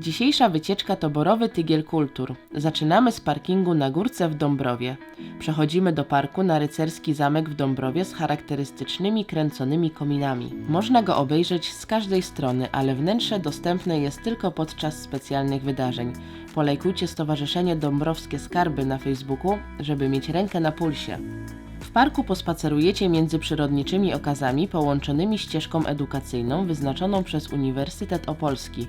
Dzisiejsza wycieczka to Borowy Tygiel Kultur. Zaczynamy z parkingu na górce w Dąbrowie. Przechodzimy do parku na rycerski zamek w Dąbrowie z charakterystycznymi kręconymi kominami. Można go obejrzeć z każdej strony, ale wnętrze dostępne jest tylko podczas specjalnych wydarzeń. Polajkujcie Stowarzyszenie Dąbrowskie Skarby na Facebooku, żeby mieć rękę na pulsie. W parku pospacerujecie między przyrodniczymi okazami połączonymi ścieżką edukacyjną wyznaczoną przez Uniwersytet Opolski.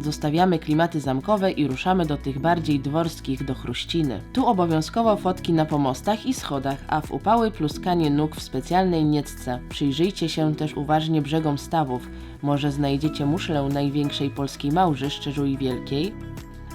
Zostawiamy klimaty zamkowe i ruszamy do tych bardziej dworskich, do Chruściny. Tu obowiązkowo fotki na pomostach i schodach, a w upały pluskanie nóg w specjalnej niecce. Przyjrzyjcie się też uważnie brzegom stawów. Może znajdziecie muszlę największej polskiej małży, Szczerzui Wielkiej,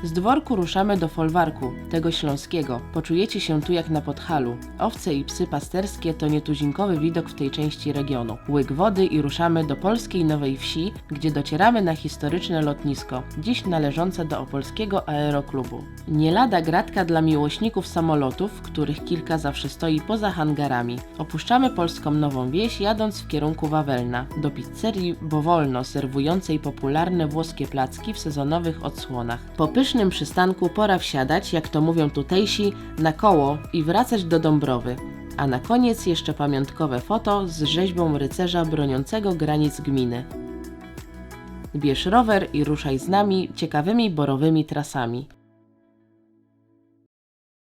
z dworku ruszamy do folwarku, tego śląskiego. Poczujecie się tu jak na Podhalu. Owce i psy pasterskie to nietuzinkowy widok w tej części regionu. Łyk wody i ruszamy do polskiej Nowej Wsi, gdzie docieramy na historyczne lotnisko, dziś należące do Opolskiego Aeroklubu. Nie lada gratka dla miłośników samolotów, których kilka zawsze stoi poza hangarami. Opuszczamy polską Nową Wieś, jadąc w kierunku Wawelna, do pizzerii Bowolno, serwującej popularne włoskie placki w sezonowych odsłonach. Po pysznym przystanku pora wsiadać, jak to mówią tutejsi, na koło i wracać do Dąbrowy. A na koniec jeszcze pamiątkowe foto z rzeźbą rycerza broniącego granic gminy. Bierz rower i ruszaj z nami ciekawymi borowymi trasami.